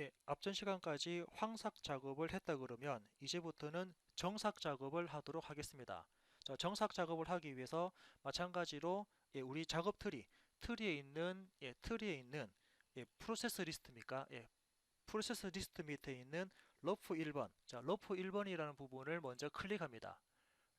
예, 앞전 시간까지 황삭 작업을 했다 그러면 이제부터는 정삭 작업을 하도록 하겠습니다. 자, 정삭 작업을 하기 위해서 마찬가지로 예, 우리 작업 트리, 트리에 있는 예, 트리에 있는 예, 프로세스 리스트입니까? 예, 프로세스 리스트 밑에 있는 러프 1번. 자, 러프 1번이라는 부분을 먼저 클릭합니다.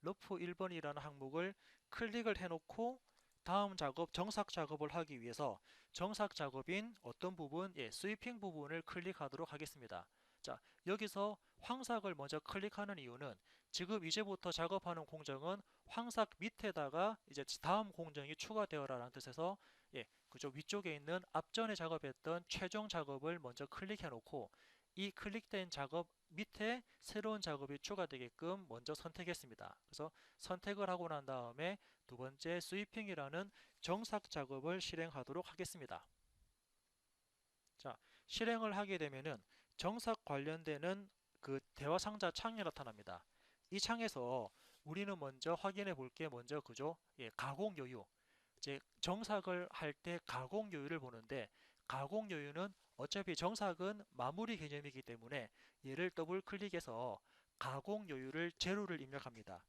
러프 1번이라는 항목을 클릭을 해 놓고 다음 작업 정삭 작업을 하기 위해서 정삭 작업인 어떤 부분, 예, 스위핑 부분을 클릭하도록 하겠습니다. 자, 여기서 황삭을 먼저 클릭하는 이유는 지금 이제부터 작업하는 공정은 황삭 밑에다가 이제 다음 공정이 추가되어라라는 뜻에서 예, 그죠 위쪽에 있는 앞전에 작업했던 최종 작업을 먼저 클릭해 놓고 이 클릭된 작업 밑에 새로운 작업이 추가되게끔 먼저 선택했습니다. 그래서 선택을 하고 난 다음에 두 번째 스위핑이라는 정삭 작업을 실행하도록 하겠습니다. 자, 실행을 하게 되면은 정삭 관련되는 그 대화 상자 창이 나타납니다. 이 창에서 우리는 먼저 확인해 볼 게 먼저 그죠? 예, 가공 요유. 이제 정삭을 할 때 가공 요유를 보는데 가공 요유는 어차피 정삭은 마무리 개념이기 때문에 얘를 더블 클릭해서 가공 요유를 제로를 입력합니다.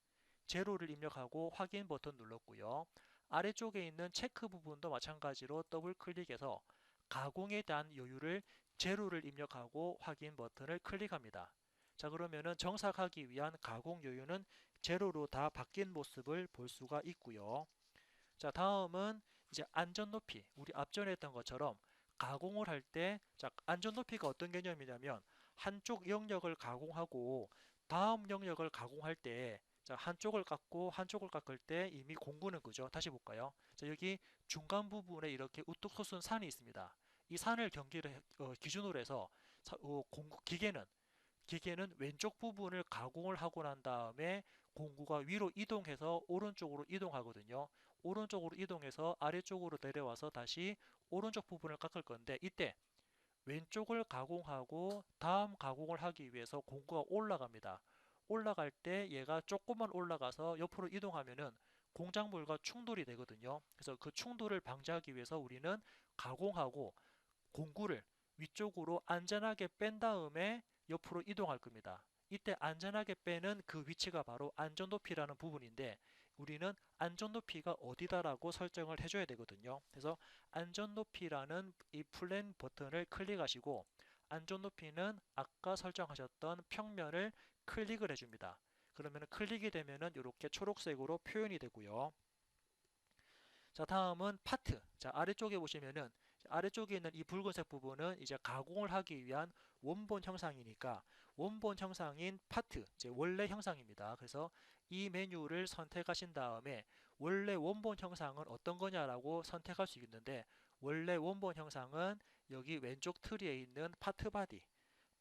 제로를 입력하고 확인 버튼 눌렀고요. 아래쪽에 있는 체크 부분도 마찬가지로 더블 클릭해서 가공에 대한 요유를 제로를 입력하고 확인 버튼을 클릭합니다. 자 그러면은 정삭하기 위한 가공 요유는 제로로 다 바뀐 모습을 볼 수가 있고요. 자 다음은 이제 안전 높이 우리 앞전에 했던 것처럼 가공을 할 때 자 안전 높이가 어떤 개념이냐면 한쪽 영역을 가공하고 다음 영역을 가공할 때 자, 한쪽을 깎고 한쪽을 깎을 때 이미 공구는 그죠? 다시 볼까요? 자, 여기 중간 부분에 이렇게 우뚝 솟은 산이 있습니다. 이 산을 경기를 어, 기준으로 해서 사, 어, 공구 기계는 기계는 왼쪽 부분을 가공을 하고 난 다음에 공구가 위로 이동해서 오른쪽으로 이동하거든요. 오른쪽으로 이동해서 아래쪽으로 내려와서 다시 오른쪽 부분을 깎을 건데 이때 왼쪽을 가공하고 다음 가공을 하기 위해서 공구가 올라갑니다. 올라갈 때 얘가 조금만 올라가서 옆으로 이동하면은 공작물과 충돌이 되거든요. 그래서 그 충돌을 방지하기 위해서 우리는 가공하고 공구를 위쪽으로 안전하게 뺀 다음에 옆으로 이동할 겁니다. 이때 안전하게 빼는 그 위치가 바로 안전 높이라는 부분인데 우리는 안전 높이가 어디다라고 설정을 해줘야 되거든요. 그래서 안전 높이라는 이 플랜 버튼을 클릭하시고 안전 높이는 아까 설정하셨던 평면을 클릭을 해줍니다. 그러면 클릭이 되면은 이렇게 초록색으로 표현이 되고요. 자 다음은 파트 자 아래쪽에 보시면은 아래쪽에 있는 이 붉은색 부분은 이제 가공을 하기 위한 원본 형상이니까 원본 형상인 파트 이제 원래 형상입니다 그래서 이 메뉴를 선택하신 다음에 원래 원본 형상은 어떤 거냐라고 선택할 수 있는데 원래 원본 형상은 여기 왼쪽 트리에 있는 파트 바디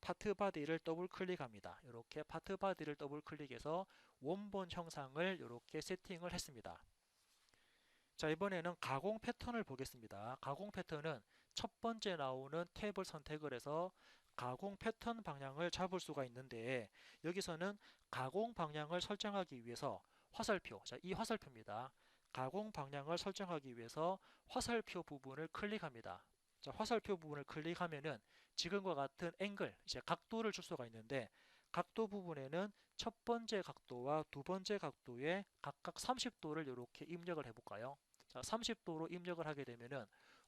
파트 바디를 더블 클릭합니다. 이렇게 파트 바디를 더블 클릭해서 원본 형상을 이렇게 세팅을 했습니다. 자 이번에는 가공 패턴을 보겠습니다. 가공 패턴은 첫 번째 나오는 탭을 선택을 해서 가공 패턴 방향을 잡을 수가 있는데 여기서는 가공 방향을 설정하기 위해서 화살표, 자, 이 화살표입니다. 가공 방향을 설정하기 위해서 화살표 부분을 클릭합니다. 자, 화살표 부분을 클릭하면은 지금과 같은 앵글, 이제 각도를 줄 수가 있는데 각도 부분에는 첫 번째 각도와 두 번째 각도에 각각 30도를 이렇게 입력을 해볼까요? 자, 30도로 입력을 하게 되면은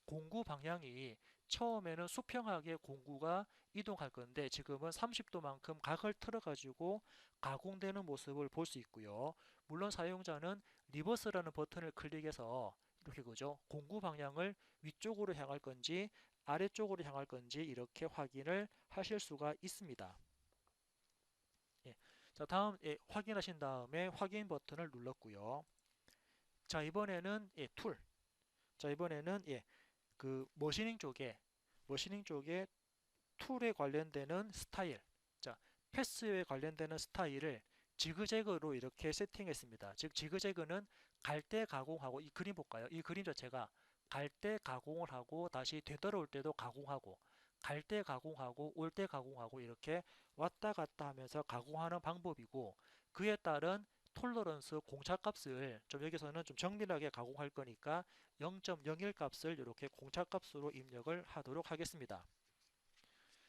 공구 방향이 처음에는 수평하게 공구가 이동할 건데 지금은 30도만큼 각을 틀어 가지고 가공되는 모습을 볼 수 있고요. 물론 사용자는 리버스라는 버튼을 클릭해서 이렇게 그죠? 공구 방향을 위쪽으로 향할 건지 아래쪽으로 향할 건지 이렇게 확인을 하실 수가 있습니다. 예. 자, 다음 예, 확인하신 다음에 확인 버튼을 눌렀고요. 자 이번에는 예, 툴. 자 이번에는 예, 그 머신닝 쪽에 머신닝 쪽에 툴에 관련되는 스타일. 자 패스에 관련되는 스타일을 지그재그로 이렇게 세팅했습니다. 즉 지그재그는 갈때 가공하고 이 그림 볼까요? 이 그림 자체가 갈때 가공을 하고 다시 되돌아올 때도 가공하고 갈 때 가공하고 올 때 가공하고 이렇게 왔다 갔다 하면서 가공하는 방법이고 그에 따른 톨러런스 공차값을 좀 여기서는 좀 정밀하게 가공할 거니까 0.01 값을 이렇게 공차값으로 입력을 하도록 하겠습니다.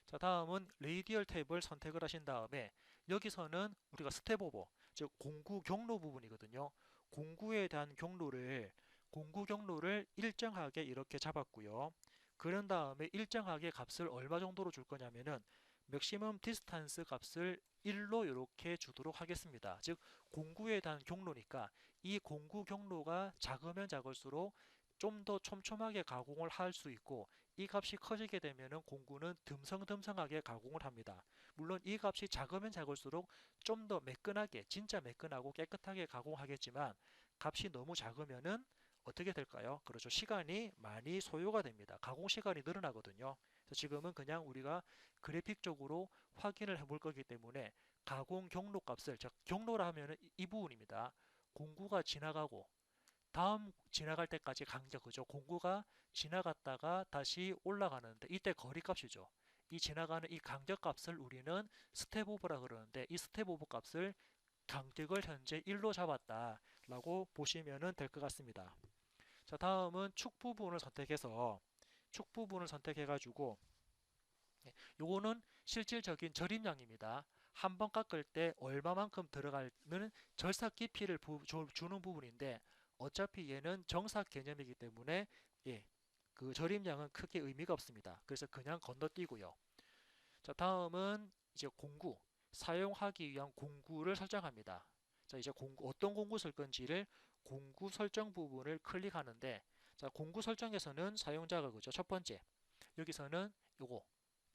자, 자, 다음은 레이디얼 탭을 선택을 하신 다음에 여기서는 우리가 스텝 오버, 즉 공구 경로 부분이거든요. 공구에 대한 경로를 공구 경로를 일정하게 이렇게 잡았고요. 그런 다음에 일정하게 값을 얼마 정도로 줄 거냐면은 맥시멈 디스탄스 값을 1로 이렇게 주도록 하겠습니다. 즉 공구에 대한 경로니까 이 공구 경로가 작으면 작을수록 좀 더 촘촘하게 가공을 할 수 있고 이 값이 커지게 되면은 공구는 듬성듬성하게 가공을 합니다. 물론 이 값이 작으면 작을수록 좀 더 매끈하게 진짜 매끈하고 깨끗하게 가공하겠지만 값이 너무 작으면은 어떻게 될까요? 그렇죠. 시간이 많이 소요가 됩니다. 가공 시간이 늘어나거든요. 지금은 그냥 우리가 그래픽적으로 확인을 해볼 거기 때문에 가공 경로 값을 즉 경로라 하면은 이, 이 부분입니다. 공구가 지나가고 다음 지나갈 때까지 간격 그죠? 공구가 지나갔다가 다시 올라가는데 이때 거리 값이죠. 이 지나가는 이 간격 값을 우리는 스텝 오버라 그러는데 이 스텝 오버 값을 간격을 현재 1로 잡았다 라고 보시면 될 것 같습니다. 자, 다음은 축 부분을 선택해서 축 부분을 선택해 가지고 요거는 실질적인 절임량입니다. 한 번 깎을 때 얼마만큼 들어가는 절삭 깊이를 부, 주, 주는 부분인데 어차피 얘는 정삭 개념이기 때문에 예, 그 절임량은 크게 의미가 없습니다. 그래서 그냥 건너뛰고요. 자, 다음은 이제 공구 사용하기 위한 공구를 설정합니다. 자, 이제 공구 어떤 공구 쓸 건지를 공구 설정 부분을 클릭하는데 자, 공구 설정에서는 사용자가 그죠? 첫 번째. 여기서는 요거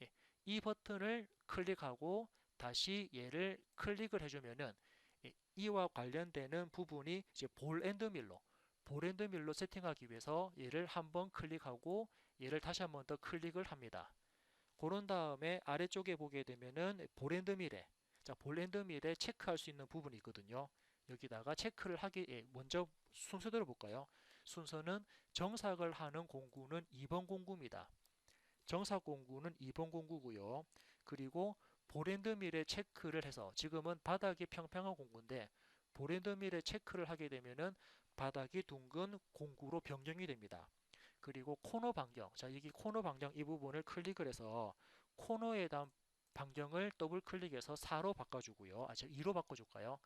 예, 이 버튼을 클릭하고 다시 얘를 클릭을 해주면은 예, 이와 관련되는 부분이 이제 볼 앤드 밀로 볼 앤드 밀로 세팅하기 위해서 얘를 한번 클릭하고 얘를 다시 한번 더 클릭을 합니다. 그런 다음에 아래쪽에 보게 되면은 볼 앤드 밀에 자, 볼 앤드 밀에 체크할 수 있는 부분이 있거든요. 여기다가 체크를 하기 예, 먼저 순서대로 볼까요? 순서는 정삭을 하는 공구는 2번 공구입니다. 정삭 공구는 2번 공구고요. 그리고 보랜드밀에 체크를 해서 지금은 바닥이 평평한 공구인데 보랜드밀에 체크를 하게 되면은 바닥이 둥근 공구로 변경이 됩니다. 그리고 코너 반경, 자 여기 코너 반경 이 부분을 클릭을 해서 코너에 대한 반경을 더블 클릭해서 4로 바꿔주고요. 아, 2로 바꿔줄까요?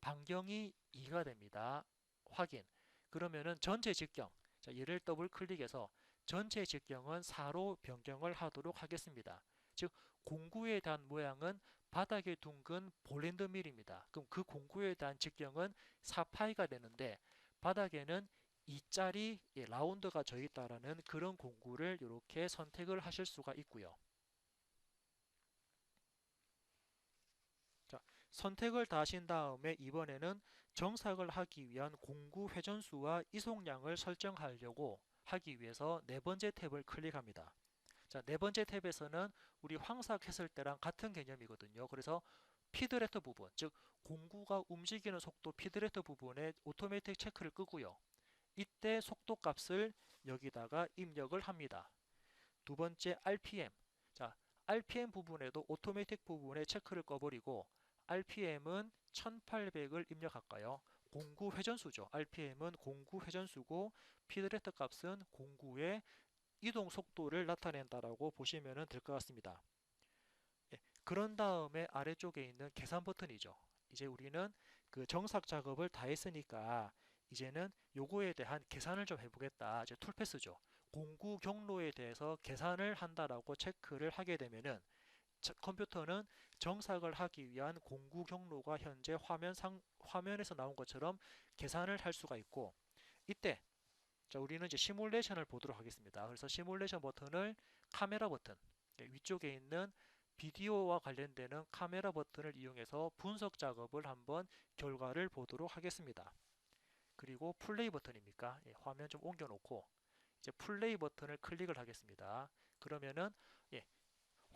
반경이 2가 됩니다. 확인. 그러면은 전체 직경, 자 얘를 더블 클릭해서 전체 직경은 4로 변경을 하도록 하겠습니다. 즉 공구에 대한 모양은 바닥에 둥근 볼랜드 밀입니다. 그럼 그 공구에 대한 직경은 4파이가 되는데 바닥에는 2짜리 라운드가 져 있다라는 그런 공구를 이렇게 선택을 하실 수가 있고요. 자, 선택을 다 하신 다음에 이번에는 정삭을 하기 위한 공구 회전수와 이송량을 설정하려고 하기 위해서 네 번째 탭을 클릭합니다. 자, 네 번째 탭에서는 우리 황삭했을 때랑 같은 개념이거든요. 그래서 피드레터 부분, 즉 공구가 움직이는 속도 피드레터 부분에 오토매틱 체크를 끄고요. 이때 속도 값을 여기다가 입력을 합니다. 두 번째 RPM. 자, RPM 부분에도 오토매틱 부분에 체크를 꺼버리고 RPM은 1800을 입력할까요? 공구 회전수죠. RPM은 공구 회전수고 피드레터 값은 공구의 이동 속도를 나타낸다라고 보시면 될 것 같습니다. 예, 그런 다음에 아래쪽에 있는 계산 버튼이죠. 이제 우리는 그 정삭 작업을 다 했으니까 이제는 요거에 대한 계산을 좀 해보겠다. 이제 툴패스죠. 공구 경로에 대해서 계산을 한다라고 체크를 하게 되면은 컴퓨터는 정삭을 하기 위한 공구 경로가 현재 화면 상 화면에서 나온 것처럼 계산을 할 수가 있고 이때 자 우리는 이제 시뮬레이션을 보도록 하겠습니다. 그래서 시뮬레이션 버튼을 카메라 버튼 예, 위쪽에 있는 비디오와 관련되는 카메라 버튼을 이용해서 분석 작업을 한번 결과를 보도록 하겠습니다. 그리고 플레이 버튼입니까? 예, 화면 좀 옮겨 놓고 이제 플레이 버튼을 클릭을 하겠습니다. 그러면은 예,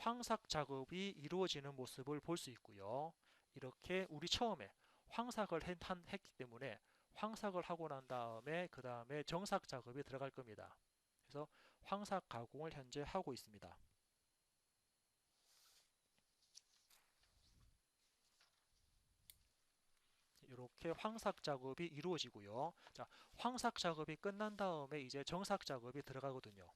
황삭 작업이 이루어지는 모습을 볼 수 있고요. 이렇게 우리 처음에 황삭을 했, 했기 때문에 황삭을 하고 난 다음에 그 다음에 정삭 작업이 들어갈 겁니다. 그래서 황삭 가공을 현재 하고 있습니다. 이렇게 황삭 작업이 이루어지고요. 자, 황삭 작업이 끝난 다음에 이제 정삭 작업이 들어가거든요.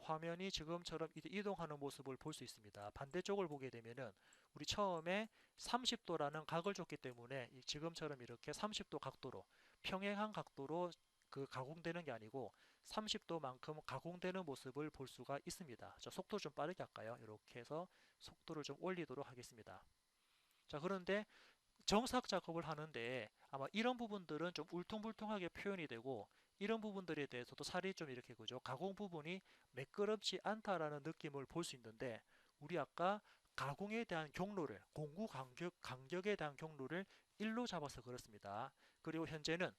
화면이 지금처럼 이동하는 모습을 볼 수 있습니다. 반대쪽을 보게 되면은 우리 처음에 30도라는 각을 줬기 때문에 이 지금처럼 이렇게 30도 각도로 평행한 각도로 그 가공되는 게 아니고 30도만큼 가공되는 모습을 볼 수가 있습니다. 자, 속도 좀 빠르게 할까요? 이렇게 해서 속도를 좀 올리도록 하겠습니다. 자, 그런데 정삭 작업을 하는데 아마 이런 부분들은 좀 울퉁불퉁하게 표현이 되고 이런 부분들에 대해서도 살이 좀 이렇게 그죠 가공 부분이 매끄럽지 않다라는 느낌을 볼 수 있는데 우리 아까 가공에 대한 경로를 공구 간격, 간격에 대한 경로를 1로 잡아서 그렇습니다. 그리고 현재는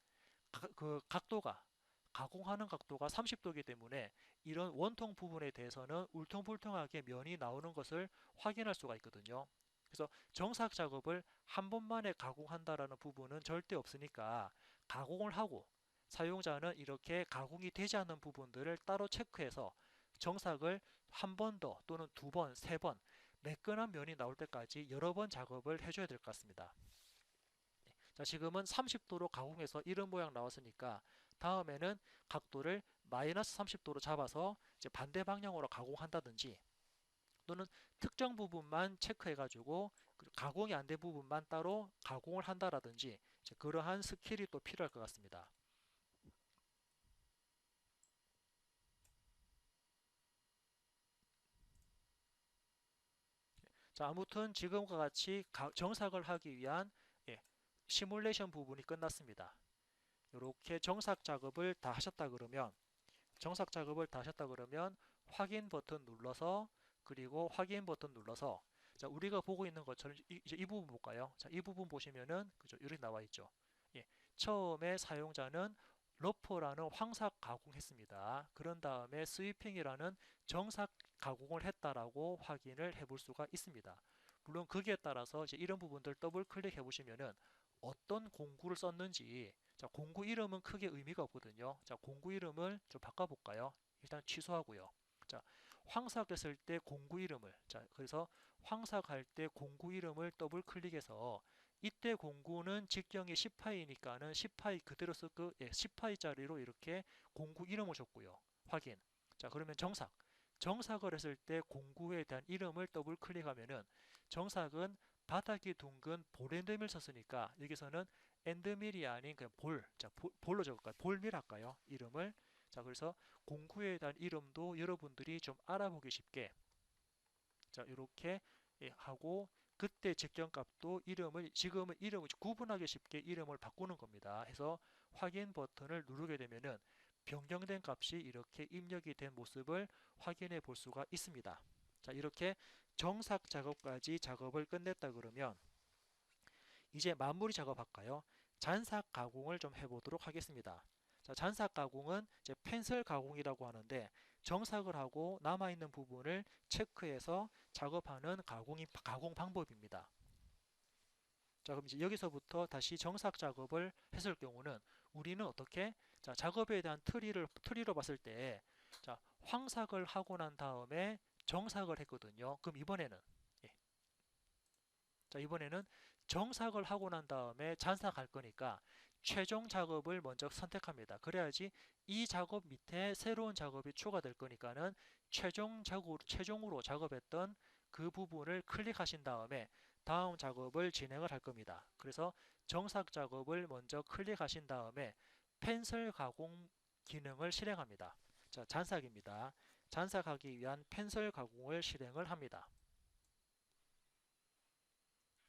가, 그 각도가 가공하는 각도가 30도이기 때문에 이런 원통 부분에 대해서는 울퉁불퉁하게 면이 나오는 것을 확인할 수가 있거든요. 그래서 정삭 작업을 한 번만에 가공한다라는 부분은 절대 없으니까 가공을 하고 사용자는 이렇게 가공이 되지 않는 부분들을 따로 체크해서 정삭을 한 번 더 또는 두 번, 세 번 매끈한 면이 나올 때까지 여러 번 작업을 해줘야 될 것 같습니다. 네. 자, 지금은 30도로 가공해서 이런 모양 나왔으니까 다음에는 각도를 마이너스 30도로 잡아서 이제 반대 방향으로 가공한다든지 또는 특정 부분만 체크해 가지고 가공이 안 된 부분만 따로 가공을 한다라든지 그러한 스킬이 또 필요할 것 같습니다. 자, 아무튼 지금과 같이 정삭을 하기 위한 예, 시뮬레이션 부분이 끝났습니다. 이렇게 정삭 작업을 다 하셨다 그러면 정삭 작업을 다 하셨다 그러면 확인 버튼 눌러서 그리고 확인 버튼 눌러서 자, 우리가 보고 있는 것처럼 이, 이제 이 부분 볼까요? 자, 이 부분 보시면은 그죠? 이렇게 나와 있죠. 예, 처음에 사용자는 러퍼라는 황삭 가공했습니다. 그런 다음에 스위핑이라는 정삭 가공을 했다라고 확인을 해볼 수가 있습니다. 물론 거기에 따라서 이제 이런 부분들 더블 클릭해 보시면은 어떤 공구를 썼는지 자 공구 이름은 크게 의미가 없거든요. 자 공구 이름을 좀 바꿔볼까요? 일단 취소하고요. 자 황삭했을 때 공구 이름을 자 그래서 황삭할 때 공구 이름을 더블 클릭해서 이때 공구는 직경이 10파이니까는 10파이 그대로 쓰고 예, 10파이짜리로 이렇게 공구 이름을 줬고요. 확인. 자 그러면 정삭. 정삭을 했을 때 공구에 대한 이름을 더블 클릭하면은 정삭은 바닥이 둥근 볼엔드밀 썼으니까 여기서는 엔드밀이 아닌 그냥 볼, 자 볼, 로 적을까요? 볼밀 할까요? 이름을 자 그래서 공구에 대한 이름도 여러분들이 좀 알아보기 쉽게 자 이렇게 예, 하고 그때 직경값도 이름을 지금은 이름을 구분하기 쉽게 이름을 바꾸는 겁니다. 해서 확인 버튼을 누르게 되면은 변경된 값이 이렇게 입력이 된 모습을 확인해 볼 수가 있습니다. 자 이렇게 정삭 작업까지 작업을 끝냈다 그러면 이제 마무리 작업할까요? 잔삭 가공을 좀 해보도록 하겠습니다. 자, 잔삭 가공은 이제 펜슬 가공이라고 하는데 정삭을 하고 남아있는 부분을 체크해서 작업하는 가공이, 가공 방법입니다. 자 그럼 이제 여기서부터 다시 정삭 작업을 했을 경우는 우리는 어떻게 자 작업에 대한 트리를 트리로 봤을 때 자 황삭을 하고 난 다음에 정삭을 했거든요. 그럼 이번에는 예. 자 이번에는 정삭을 하고 난 다음에 잔삭할 거니까 최종 작업을 먼저 선택합니다. 그래야지 이 작업 밑에 새로운 작업이 추가될 거니까는 최종 작업, 최종으로 작업했던 그 부분을 클릭하신 다음에 다음 작업을 진행을 할 겁니다. 그래서 정삭 작업을 먼저 클릭하신 다음에 펜슬 가공 기능을 실행합니다. 자, 잔삭입니다. 잔삭하기 위한 펜슬 가공을 실행을 합니다.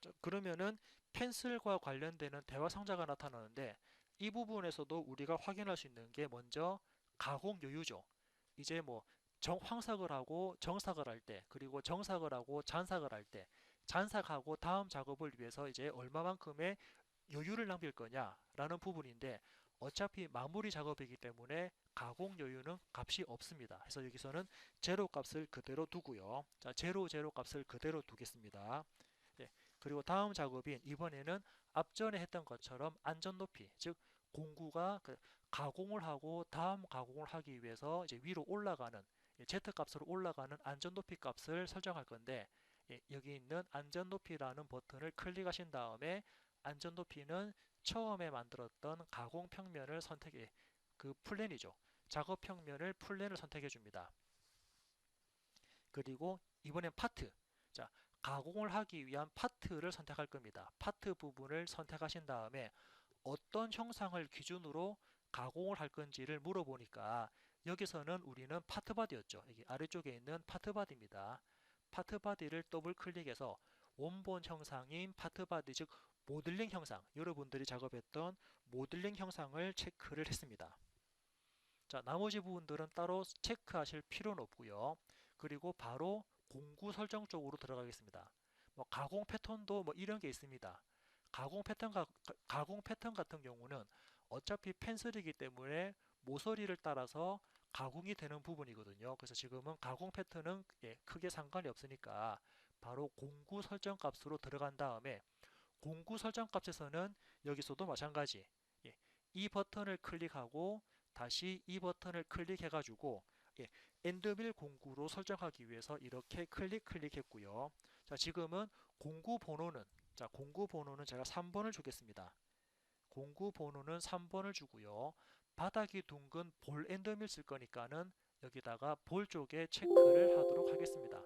자, 그러면은 펜슬과 관련되는 대화 상자가 나타나는데 이 부분에서도 우리가 확인할 수 있는 게 먼저 가공 여유죠. 이제 뭐 정, 황삭을 하고 정삭을 할 때, 그리고 정삭을 하고 잔삭을 할 때, 잔삭하고 다음 작업을 위해서 이제 얼마만큼의 여유를 남길 거냐라는 부분인데 어차피 마무리 작업이기 때문에 가공 여유는 값이 없습니다. 그래서 여기서는 제로 값을 그대로 두고요. 자, 제로 제로 값을 그대로 두겠습니다. 네, 그리고 다음 작업인 이번에는 앞전에 했던 것처럼 안전 높이, 즉 공구가 그 가공을 하고 다음 가공을 하기 위해서 이제 위로 올라가는 Z 값으로 올라가는 안전 높이 값을 설정할 건데 예, 여기 있는 안전 높이라는 버튼을 클릭하신 다음에 안전 높이는 처음에 만들었던 가공 평면을 선택해 그 플랜이죠. 작업 평면을 플랜을 선택해 줍니다. 그리고 이번엔 파트. 자, 가공을 하기 위한 파트를 선택할 겁니다. 파트 부분을 선택하신 다음에 어떤 형상을 기준으로 가공을 할 건지를 물어보니까 여기서는 우리는 파트 바디였죠. 여기 아래쪽에 있는 파트 바디입니다. 파트 바디를 더블 클릭해서 원본 형상인 파트 바디 즉 모델링 형상 여러분들이 작업했던 모델링 형상을 체크를 했습니다. 자 나머지 부분들은 따로 체크하실 필요는 없고요. 그리고 바로 공구 설정 쪽으로 들어가겠습니다. 뭐 가공 패턴도 뭐 이런 게 있습니다. 가공 패턴 가, 가공 패턴 같은 경우는 어차피 펜슬이기 때문에 모서리를 따라서 가공이 되는 부분이거든요. 그래서 지금은 가공 패턴은 예, 크게 상관이 없으니까 바로 공구 설정 값으로 들어간 다음에 공구 설정 값에서는 여기서도 마찬가지 예, 이 버튼을 클릭하고 다시 이 버튼을 클릭해 가지고 예, 엔드밀 공구로 설정하기 위해서 이렇게 클릭 클릭했고요. 자 지금은 공구 번호는 자 공구 번호는 제가 3번을 주겠습니다. 공구 번호는 3번을 주고요. 바닥이 둥근 볼 엔드밀 쓸 거니까는 여기다가 볼 쪽에 체크를 하도록 하겠습니다.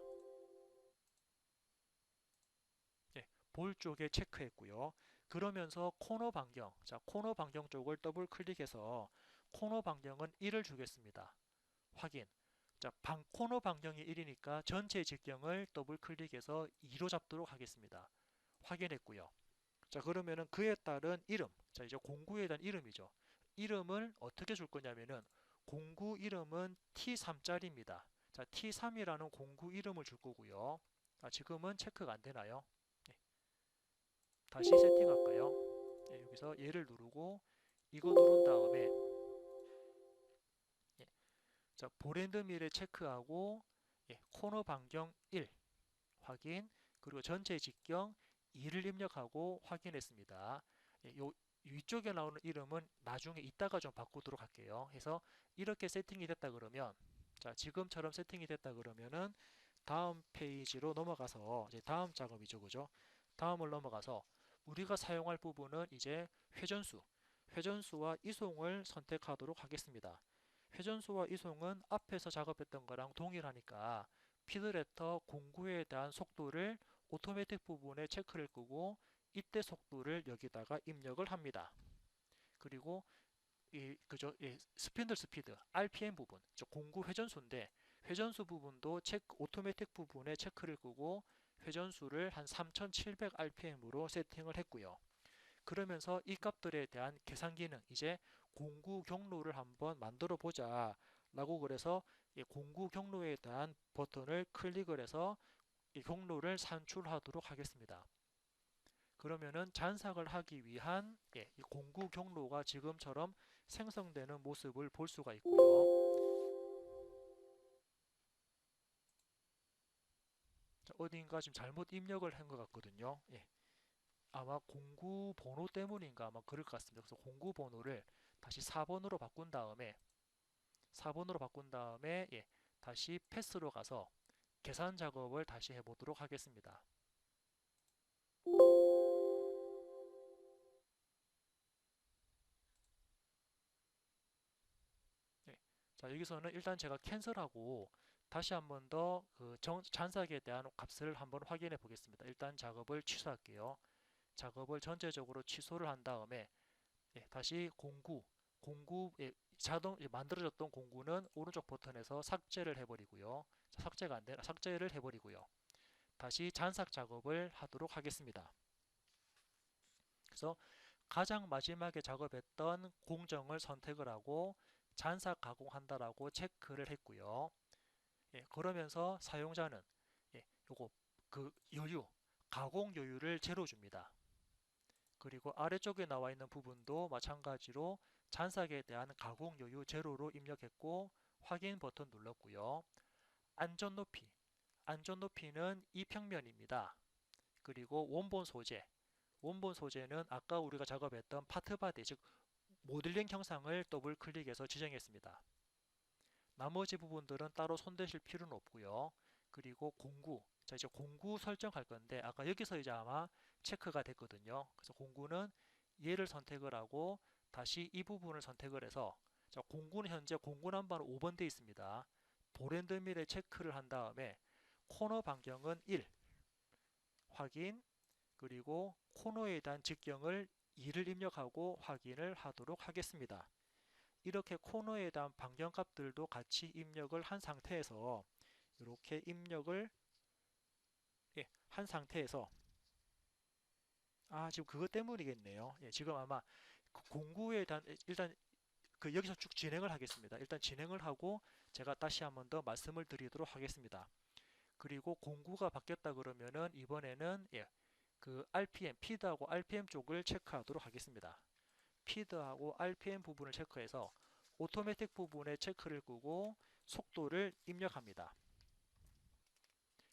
예, 볼 쪽에 체크했고요. 그러면서 코너 반경, 자 코너 반경 쪽을 더블 클릭해서 코너 반경은 1을 주겠습니다. 확인. 자, 방 코너 반경이 1이니까 전체 직경을 더블 클릭해서 2로 잡도록 하겠습니다. 확인했고요. 자, 그러면은 그에 따른 이름. 자, 이제 공구에 대한 이름이죠. 이름을 어떻게 줄 거냐면은 공구 이름은 T3짜리입니다. 자, T3이라는 공구 이름을 줄 거고요. 아, 지금은 체크가 안 되나요? 네. 다시 세팅할까요? 네, 여기서 얘를 누르고 이거 누른 다음에 예. 자, 보랜드 밀에 체크하고 예, 코너 반경 1 확인 그리고 전체 직경 2를 입력하고 확인했습니다. 예, 요 위쪽에 나오는 이름은 나중에 이따가 좀 바꾸도록 할게요. 해서 이렇게 세팅이 됐다 그러면 자 지금처럼 세팅이 됐다 그러면은 다음 페이지로 넘어가서 이제 다음 작업이죠 그죠 다음을 넘어가서 우리가 사용할 부분은 이제 회전수 회전수와 이송을 선택하도록 하겠습니다 회전수와 이송은 앞에서 작업했던 거랑 동일하니까 피드레터 공구에 대한 속도를 오토매틱 부분에 체크를 끄고 이때 속도를 여기다가 입력을 합니다. 그리고 이 그죠 예, 스핀들 스피드 RPM 부분 저 공구 회전수인데 회전수 부분도 체크 오토매틱 부분에 체크를 끄고 회전수를 한 3700 RPM으로 세팅을 했고요. 그러면서 이 값들에 대한 계산 기능 이제 공구 경로를 한번 만들어 보자 라고 그래서 공구 경로에 대한 버튼을 클릭을 해서 이 경로를 산출하도록 하겠습니다. 그러면은 잔삭을 하기 위한 예, 이 공구 경로가 지금처럼 생성되는 모습을 볼 수가 있고요. 어딘가 지금 잘못 입력을 한 것 같거든요. 예. 아마 공구 번호 때문인가 아마 그럴 것 같습니다. 그래서 공구 번호를 다시 4번으로 바꾼 다음에 4번으로 바꾼 다음에 예, 다시 패스로 가서 계산 작업을 다시 해보도록 하겠습니다. 자 여기서는 일단 제가 캔슬하고 다시 한 번 더 그 잔삭에 대한 값을 한번 확인해 보겠습니다. 일단 작업을 취소할게요. 작업을 전체적으로 취소를 한 다음에 예, 다시 공구 공구 예, 자동 예, 만들어졌던 공구는 오른쪽 버튼에서 삭제를 해버리고요. 자, 삭제가 안 되나 삭제를 해버리고요. 다시 잔삭 작업을 하도록 하겠습니다. 그래서 가장 마지막에 작업했던 공정을 선택을 하고 잔삭 가공한다라고 체크를 했고요. 예, 그러면서 사용자는 예, 요거 그 여유 가공 여유를 제로 줍니다. 그리고 아래쪽에 나와 있는 부분도 마찬가지로 잔삭에 대한 가공 여유 제로로 입력했고 확인 버튼 눌렀고요. 안전 높이 안전 높이는 이 평면입니다. 그리고 원본 소재 원본 소재는 아까 우리가 작업했던 파트 바디 즉 모델링 형상을 더블 클릭해서 지정했습니다. 나머지 부분들은 따로 손대실 필요는 없고요. 그리고 공구 자 이제 공구 설정할 건데 아까 여기서 이제 아마 체크가 됐거든요. 그래서 공구는 얘를 선택을 하고 다시 이 부분을 선택을 해서 자 공구는 현재 공구 넘버는 5번 돼 있습니다. 보랜드 밀에 체크를 한 다음에 코너 반경은 1 확인 그리고 코너에 대한 직경을 2를 입력하고 확인을 하도록 하겠습니다. 이렇게 코너에 대한 반경값들도 같이 입력을 한 상태에서 이렇게 입력을 예, 한 상태에서 아 지금 그것 때문이겠네요. 예, 지금 아마 그 공구에 대한 일단 그 여기서 쭉 진행을 하겠습니다. 일단 진행을 하고 제가 다시 한번 더 말씀을 드리도록 하겠습니다. 그리고 공구가 바뀌었다 그러면은 이번에는 예, 그 RPM, 피드하고 RPM 쪽을 체크하도록 하겠습니다. 피드하고 RPM 부분을 체크해서 오토매틱 부분에 체크를 끄고 속도를 입력합니다.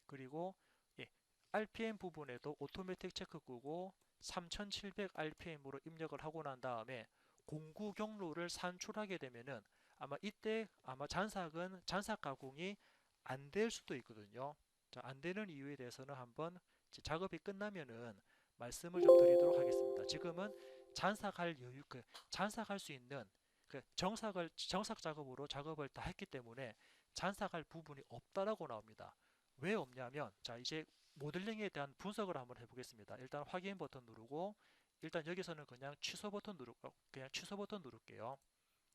그리고 예, RPM 부분에도 오토매틱 체크 끄고 3700rpm으로 입력을 하고 난 다음에 공구 경로를 산출하게 되면은 아마 이때 아마 잔삭은 잔삭 가공이 안 될 수도 있거든요. 자, 안 되는 이유에 대해서는 한번 작업이 끝나면은 말씀을 좀 드리도록 하겠습니다. 지금은 잔삭할 여유, 그 잔삭할 수 있는 그 정삭을 정삭 작업으로 작업을 다 했기 때문에 잔삭할 부분이 없다라고 나옵니다. 왜 없냐면 자 이제 모델링에 대한 분석을 한번 해보겠습니다. 일단 확인 버튼 누르고 일단 여기서는 그냥 취소 버튼 누르 어, 그냥 취소 버튼 누를게요.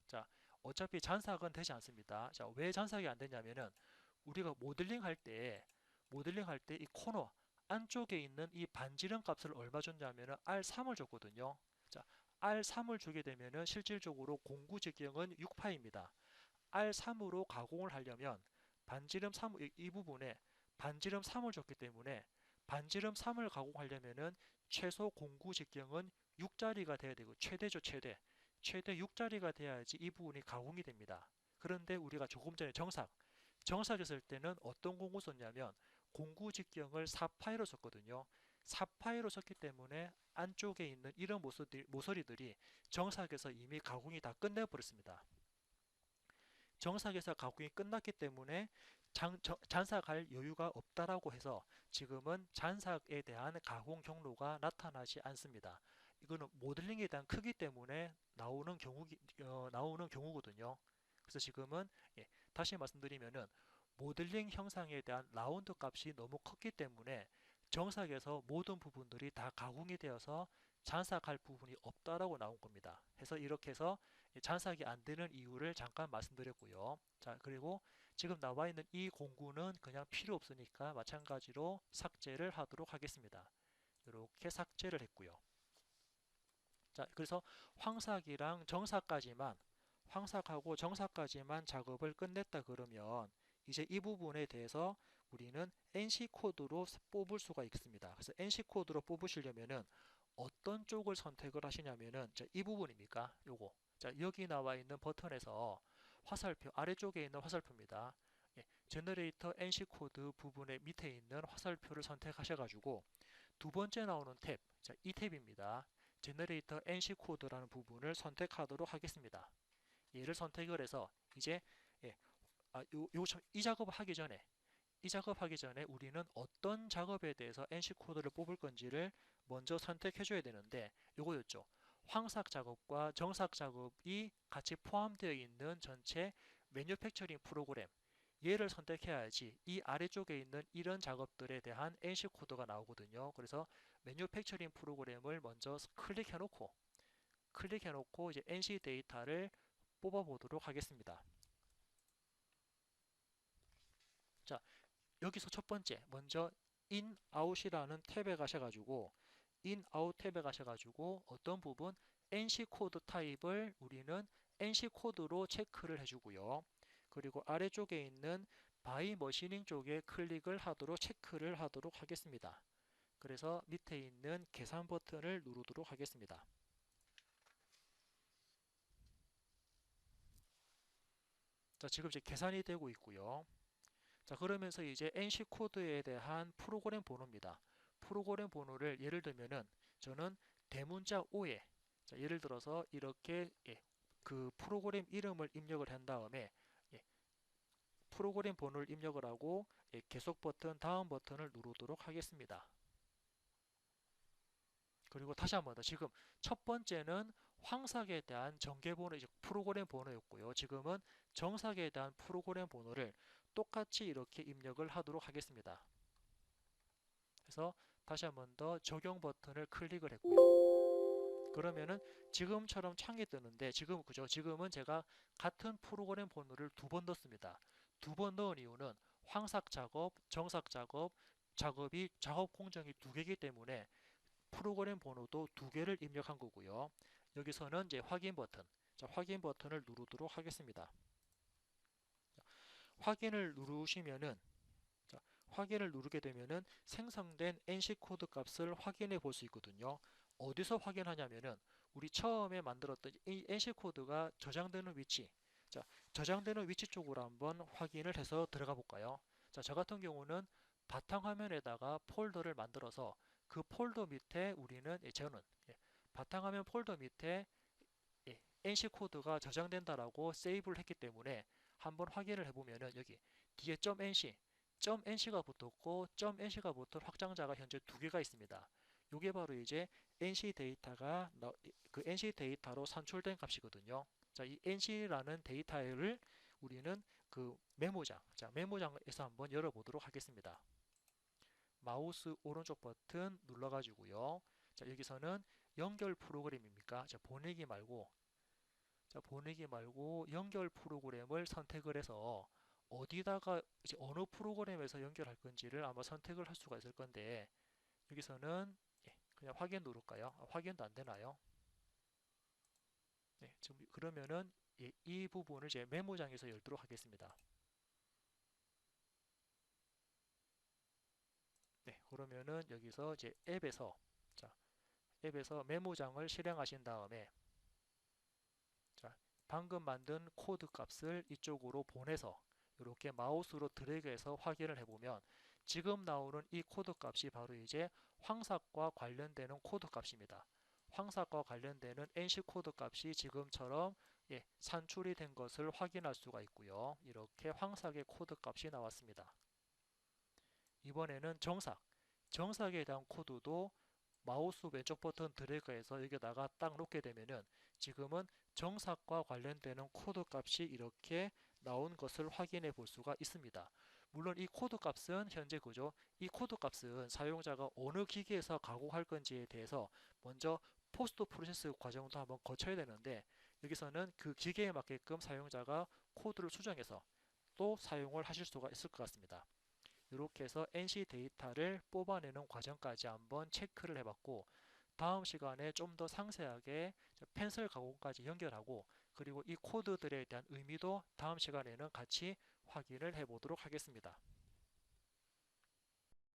자 어차피 잔삭은 되지 않습니다. 자왜 잔삭이 안 되냐면은 우리가 모델링 할 때 모델링 할 때 이 코너 안쪽에 있는 이 반지름 값을 얼마 줬냐면은 R3을 줬거든요. 자, R3을 주게 되면은 실질적으로 공구 직경은 6파입니다. R3으로 가공을 하려면 반지름 3, 이, 이 부분에 반지름 3을 줬기 때문에 반지름 3을 가공하려면은 최소 공구 직경은 6자리가 돼야 되고 최대죠 최대 최대 6자리가 돼야지 이 부분이 가공이 됩니다. 그런데 우리가 조금 전에 정삭 정삭했을 때는 어떤 공구 썼냐면 공구 직경을 4파이로 썼거든요. 4파이로 썼기 때문에 안쪽에 있는 이런 모서리, 모서리들이 정삭에서 이미 가공이 다 끝내버렸습니다. 정삭에서 가공이 끝났기 때문에 장, 저, 잔삭할 여유가 없다라고 해서 지금은 잔삭에 대한 가공 경로가 나타나지 않습니다. 이거는 모델링에 대한 크기 때문에 나오는 경우 어, 나오는 경우거든요. 그래서 지금은 예, 다시 말씀드리면은 모델링 형상에 대한 라운드 값이 너무 컸기 때문에 정삭에서 모든 부분들이 다 가공이 되어서 잔삭할 부분이 없다라고 나온 겁니다. 해서 이렇게 해서 잔삭이 안 되는 이유를 잠깐 말씀드렸고요. 자, 그리고 지금 나와 있는 이 공구는 그냥 필요 없으니까 마찬가지로 삭제를 하도록 하겠습니다. 이렇게 삭제를 했고요. 자, 그래서 황삭이랑 정삭까지만 황삭하고 정삭까지만 작업을 끝냈다 그러면 이제 이 부분에 대해서 우리는 NC 코드로 뽑을 수가 있습니다. 그래서 NC 코드로 뽑으시려면은 어떤 쪽을 선택을 하시냐면은 이 부분입니까? 요거. 자, 여기 나와 있는 버튼에서 화살표 아래쪽에 있는 화살표입니다. 예, 제너레이터 NC 코드 부분의 밑에 있는 화살표를 선택하셔 가지고 두 번째 나오는 탭. 자, 이 탭입니다. 제너레이터 NC 코드라는 부분을 선택하도록 하겠습니다. 얘를 선택을 해서 이제 예, 아, 요, 요, 이 작업을 하기 전에 이 작업하기 전에 우리는 어떤 작업에 대해서 NC 코드를 뽑을 건지를 먼저 선택해 줘야 되는데 요거였죠. 황삭 작업과 정삭 작업이 같이 포함되어 있는 전체 매뉴팩처링 프로그램 얘를 선택해야지 이 아래쪽에 있는 이런 작업들에 대한 NC 코드가 나오거든요. 그래서 매뉴팩처링 프로그램을 먼저 클릭해 놓고 클릭해 놓고 이제 NC 데이터를 뽑아 보도록 하겠습니다. 자, 여기서 첫 번째 먼저 in, out이라는 탭에 가셔가지고 in, out 탭에 가셔가지고 어떤 부분 NC 코드 타입을 우리는 NC 코드로 체크를 해주고요. 그리고 아래쪽에 있는 바이 머시닝 쪽에 클릭을 하도록 체크를 하도록 하겠습니다. 그래서 밑에 있는 계산 버튼을 누르도록 하겠습니다. 자, 지금 이제 계산이 되고 있고요. 자 그러면서 이제 NC 코드에 대한 프로그램 번호입니다. 프로그램 번호를 예를 들면은 저는 대문자 5에 자, 예를 들어서 이렇게 예, 그 프로그램 이름을 입력을 한 다음에 예, 프로그램 번호를 입력을 하고 예, 계속 버튼 다음 버튼을 누르도록 하겠습니다. 그리고 다시 한 번 더 지금 첫 번째는 황삭에 대한 전개 번호 프로그램 번호였고요. 지금은 정삭에 대한 프로그램 번호를 똑같이 이렇게 입력을 하도록 하겠습니다. 그래서 다시 한 번 더 적용 버튼을 클릭을 했고요. 그러면은 지금처럼 창이 뜨는데 지금 그죠? 지금은 제가 같은 프로그램 번호를 두 번 넣습니다. 두 번 넣은 이유는 황삭 작업, 정삭 작업, 작업이 작업 공정이 두 개이기 때문에 프로그램 번호도 두 개를 입력한 거고요. 여기서는 이제 확인 버튼, 자, 확인 버튼을 누르도록 하겠습니다. 확인을 누르시면은 자, 확인을 누르게 되면은 생성된 NC 코드 값을 확인해 볼 수 있거든요. 어디서 확인하냐면은 우리 처음에 만들었던 이 NC 코드가 저장되는 위치 자, 저장되는 위치 쪽으로 한번 확인을 해서 들어가 볼까요? 자, 저 같은 경우는 바탕화면에다가 폴더를 만들어서 그 폴더 밑에 우리는 예, 저는 예, 바탕화면 폴더 밑에 예, NC 코드가 저장된다라고 세이브를 했기 때문에 한번 확인을 해보면은 여기 뒤에 .nc, .nc가 붙었고 .nc가 붙은 확장자가 현재 두 개가 있습니다. 이게 바로 이제 NC 데이터가 그 NC 데이터로 산출된 값이거든요. 자, 이 NC라는 데이터를 우리는 그 메모장, 자 메모장에서 한번 열어보도록 하겠습니다. 마우스 오른쪽 버튼 눌러가지고요. 자 여기서는 연결 프로그램입니까? 자 보내기 말고 자 보내기 말고 연결 프로그램을 선택을 해서 어디다가 이제 어느 프로그램에서 연결할 건지를 아마 선택을 할 수가 있을 건데 여기서는 예, 그냥 확인 누를까요? 아, 확인도 안 되나요? 네, 지금 그러면은 예, 이 부분을 이제 메모장에서 열도록 하겠습니다. 네, 그러면은 여기서 이제 앱에서 자, 앱에서 메모장을 실행하신 다음에 자, 방금 만든 코드 값을 이쪽으로 보내서 이렇게 마우스로 드래그해서 확인을 해보면 지금 나오는 이 코드 값이 바로 이제 황삭과 관련되는 코드 값입니다. 황삭과 관련되는 NC 코드 값이 지금처럼 예, 산출이 된 것을 확인할 수가 있고요. 이렇게 황삭의 코드 값이 나왔습니다. 이번에는 정삭. 정삭에 대한 코드도 마우스 왼쪽 버튼 드래그해서 여기다가 딱 놓게 되면은 지금은 정삭과 관련되는 코드 값이 이렇게 나온 것을 확인해 볼 수가 있습니다. 물론 이 코드 값은 현재 그죠? 이 코드 값은 사용자가 어느 기기에서 가공할 건지에 대해서 먼저 포스트 프로세스 과정도 한번 거쳐야 되는데 여기서는 그 기계에 맞게끔 사용자가 코드를 수정해서 또 사용을 하실 수가 있을 것 같습니다. 이렇게 해서 NC 데이터를 뽑아내는 과정까지 한번 체크를 해봤고 다음 시간에 좀 더 상세하게 펜슬 가공까지 연결하고 그리고 이 코드들에 대한 의미도 다음 시간에는 같이 확인을 해 보도록 하겠습니다.